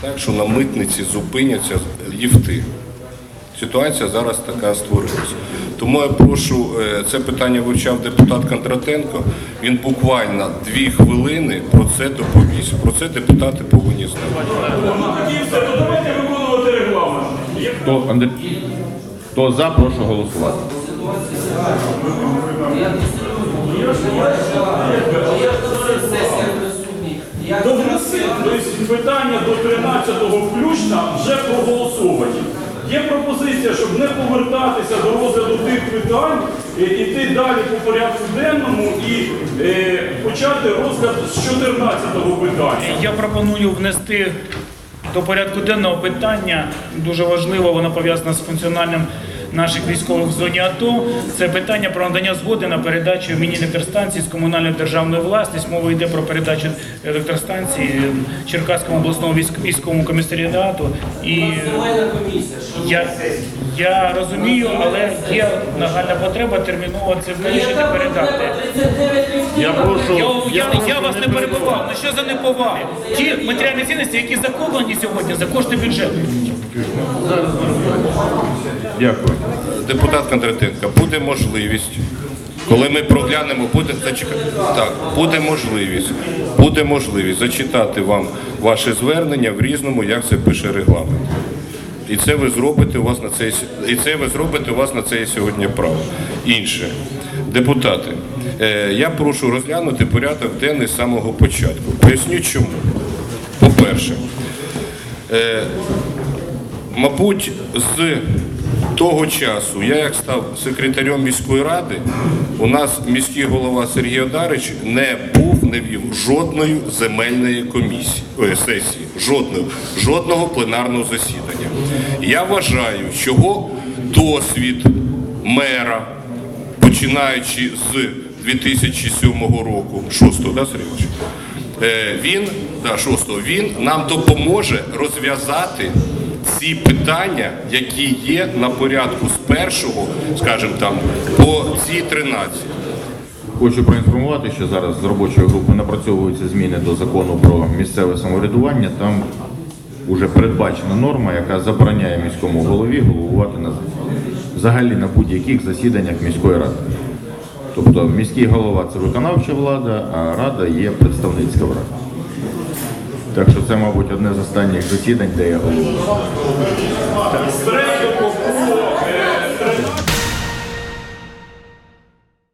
так, що на митниці зупиняться ліфти. Ситуація зараз така створилася. Тому я прошу, е, це питання вивчав депутат Кондратенко. Він буквально дві хвилини про це доповість. Про це депутати повинні знати. Хто за, прошу голосувати. Питання до 13-го включно вже проголосовані. Є пропозиція, щоб не повертатися до розгляду тих питань, е, іти далі по порядку денному і е, почати розгляд з 14-го питання. Я пропоную внести до порядку денного питання. Дуже важливо, воно пов'язане з функціональним наших військових в зоні АТО. Це питання про надання згоди на передачу міні-електростанції з комунальної державної власності. Мова йде про передачу електростанції Черкаському обласному військ- військовому комісаріату. І я, я розумію, але є нагальна потреба терміново це вирішити передати. Я прошу, Я, я, я вас не перебував. Ну що за неповаги? Ті матеріальні цінності, які закуплені сьогодні за кошти бюджету. Дякую. Депутат Кондратенко, буде можливість, коли ми проглянемо, буде. Так, буде можливість, буде можливість зачитати вам ваше звернення в різному, як це пише регламент. І це ви зробите у вас на це і це ви зробите у вас на це сьогодні право. Інше, депутати, е, я прошу розглянути порядок денний з самого початку. Поясню чому. По-перше, е, мабуть, з того часу, я як став секретарем міської ради, у нас міський голова Сергій Одарич не був, не вів жодної земельної комісії, ой, сесії, жодної, жодного пленарного засідання. Я вважаю, що досвід мера, починаючи з 2007 року, 6-го, да, Сергійович? Е, Він, да, 6-го, він нам допоможе розв'язати ці питання, які є на порядку з першого, скажімо там, по цій 13. Хочу проінформувати, що зараз з робочої групи напрацьовуються зміни до закону про місцеве самоврядування. Там вже передбачена норма, яка забороняє міському голові головувати на взагалі на будь-яких засіданнях міської ради. Тобто міський голова це виконавча влада, а рада є представницька влада. Так що це, мабуть, одне з останніх засідань, де я третього